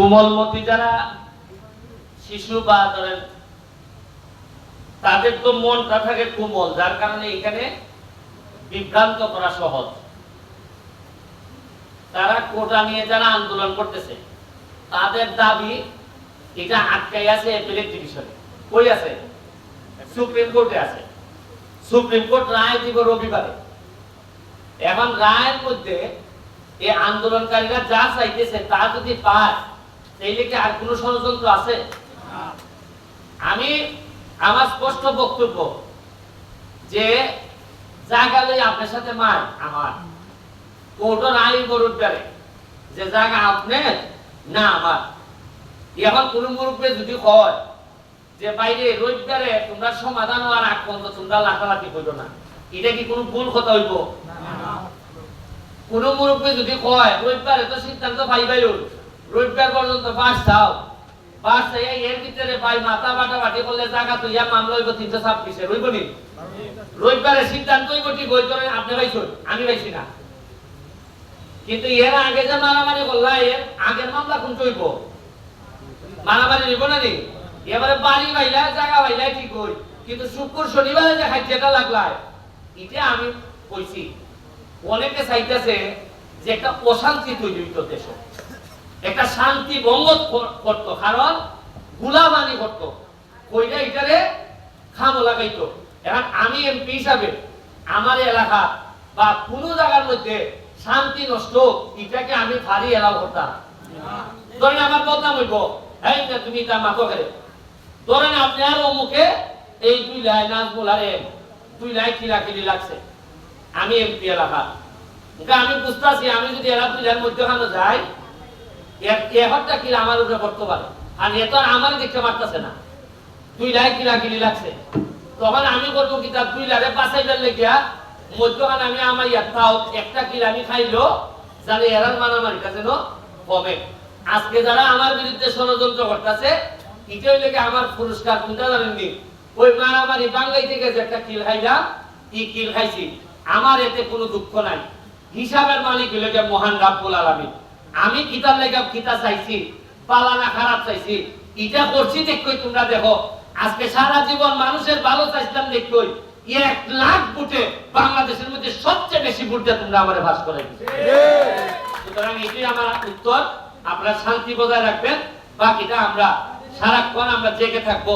কোমলমতি যারা শিশু বা ধরেন তাদের তো মনটা থাকে কোমল, যার কারণে এখানে বিভ্রান্ত করা সহজ। তারা কোটা নিয়ে যারা আন্দোলন করতেছে, তাদের দাবি এটা আটকাই আছে এপিলেট ডিভিশনে। কই আছে? সুপ্রিম কোর্টে আছে। সুপ্রিম কোর্ট রায় দিব রবিবারে। এখন রায়ের মধ্যে এই আন্দোলনকারীরা যা চাইতেছে তা যদি পায় তাইলে কি আর কোনো ষড়যন্ত্র আছে? আমি আমার স্পষ্ট বক্তব্য যে জায়গা লই আপনার সাথে মার আমার। গরুর পারে যে জায়গা আপনার না আমার। এখন কোন মুরব্বী যদি হয় যে বাইরে রোজগারে তোমরা সমাধান হওয়ার আগ পর্যন্ত তোমরা লাফালাফি করো না। এটা কি কোনো ভুল কথা হইব? কোন মুরব্বী যদি কয় রবিবারে তো সিদ্ধান্ত ভাই ভাই রবিবার পর্যন্ত বাস চাও বাস চাই এর ভিতরে ভাই মাথা বাটা বাটি করলে জায়গা তো ইয়া মামলা হইব তিনশো ছাব্বিশে, রইব নি? রবিবারে সিদ্ধান্ত হইব ঠিক হই ধরেন আপনি পাইছেন? আমি পাইছি না। কিন্তু এর আগে যে মারামারি করলা, এর আগের মামলা কোন হইব? মারামারি নিব না নি? এবারে বাড়ি বাইলা, জায়গা বাইলা, ঠিক হই কিন্তু শুক্র শনিবারে যে খাইতেটা লাগলায়, এটা আমি কইছি। অনেকে চাইতেছে যে একটা অশান্তি তৈরি হইতো দেশে। একটা শান্তি ভঙ্গ কর- করতো, কারণ গুলামানি করতো। কইরা এটারে খাম লাগাইতো। এখন আমি এমপি হিসাবে আমার এলাকা বা কোনো জায়গার মধ্যে শান্তি নষ্ট, এটাকে আমি ফারি এলাও করতাম। ধরেন আমার বদনাম হইব, এই না তুমি এটা মাথো খেলে ধরেন আপনার অমুকে, এই দুই লাই নাজমুল আরে দুই লাই কিলাকিলি লাগছে। আমি এমপি এলাকা। আমি বুঝতেছি, আমি যদি এরা দুইটার মধ্যখানে যাই এহরটা কিলা আমার উপরে পড়তে পারে। আর এ আমার দেখতে পারতেছে না। কিলা কিলি লাগছে। তখন আমি করব লেগিয়া মধ্যখানে আমি আমার একটা কিলা আমি খাইলো, যাতে এরার আজকে যারা আমার বিরুদ্ধে ষড়যন্ত্র লেগে আমার পুরস্কার কোনটা ওই মারামারি বাঙ্গাই থেকে যে একটা কিল খাইলাম ই কিল খাইছি। আমার এতে কোনো দুঃখ নাই। হিসাবের মালিক গিয়ে মহান রাব্বুল আলামিন। আমি কিতাব লেগা কিতা চাইছি, পালানা খারাপ চাইছি। এটা করছি দেখই তোমরা দেখো। আজকে সারা জীবন মানুষের ভালো চাইছিলাম দেখই। এক লাখ ভোটে বাংলাদেশের মধ্যে সবচেয়ে বেশি ভোটে তোমরা আমারে ভাস করে। সুতরাং এটাই আমার উত্তর। আপনারা শান্তি বজায় রাখবেন। বাকিটা আমরা সারাক্ষণ আমরা জেগে থাকব।